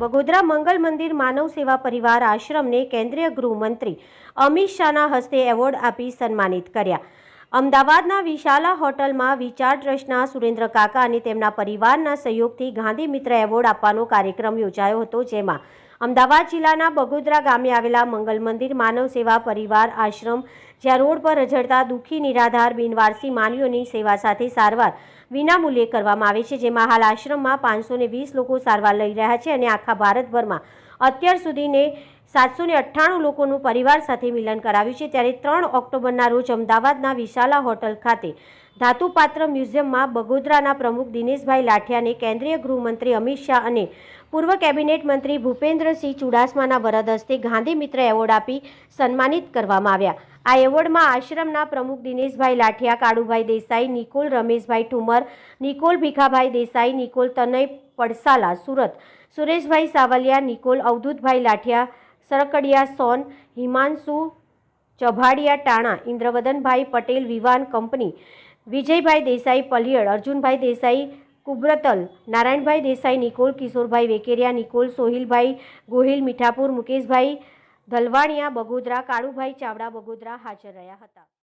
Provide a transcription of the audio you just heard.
બગોદરા મંગલ મંદિર માનવ સેવા પરિવાર આશ્રમને કેન્દ્રીય ગૃહમંત્રી અમિત શાહના હસ્તે એવોર્ડ આપી સન્માનિત કર્યા. અમદાવાદના વિશાલા હોટલમાં વિચાર ટ્રસ્ટના સુરેન્દ્ર કાકા અને તેમના પરિવારના સહયોગથી ગાંધી મિત્ર એવોર્ડ આપવાનો કાર્યક્રમ યોજાયો હતો, જેમાં અમદાવાદ જિલ્લાના બગોદરા ગામે આવેલા મંગલ મંદિર, માનવ સેવા પરિવાર આશ્રમ, જ્યાં રોડ પર રઝળતા દુઃખી નિરાધાર બિનવારસી માનવીઓની સેવા સાથે સારવાર વિનામૂલ્યે કરવામાં આવે છે, જેમાં હાલ આશ્રમમાં પાંચસો વીસ લોકો સારવાર લઈ રહ્યા છે અને આખા ભારતભરમાં અત્યાર સુધીને સાતસો ને અઠ્ઠાણું લોકોનું પરિવાર સાથે મિલન કરાવ્યું છે ત્યારે ત્રણ ઓક્ટોબરના રોજ અમદાવાદના વિશાલા હોટલ ખાતે ધાતુપાત્ર મ્યુઝિયમમાં બગોદરાના પ્રમુખ દિનેશભાઈ લાઠિયાને કેન્દ્રીય ગૃહમંત્રી અમિત શાહ અને પૂર્વ કેબિનેટ મંત્રી ભૂપેન્દ્રસિંહ ચુડાસમાના વરદ હસ્તે ગાંધી મિત્ર એવોર્ડ આપી સન્માનિત કરવામાં આવ્યા. આ એવોર્ડમાં આશ્રમના પ્રમુખ દિનેશભાઈ લાઠિયા, કાળુભાઈ દેસાઈ, નિકોલ રમેશભાઈ ઠુમર, નિકોલ ભીખાભાઈ દેસાઈ, નિકોલ તનય પડસાલા, સુરત, સુરેશભાઈ સાવલિયા, નિકોલ અવધૂતભાઈ લાઠિયા સરકડિયા સોન, હિમાંશુ ચભાડિયા ટાણા, ઇન્દ્રવદનભાઈ પટેલ વિવાન કંપની, વિજયભાઈ દેસાઈ પલિયડ, અર્જુનભાઈ દેસાઈ કુબ્રતલ, નારાયણભાઈ દેસાઈ, નિકોલ કિશોરભાઈ વેકેરિયા, નિકોલ સોહિલભાઈ ગોહિલ, મીઠાપુર મુકેશભાઈ ધલવાણિયા, બગોદરા કાળુભાઈ ચાવડા, બગોદરા હાજર રહ્યા હતા.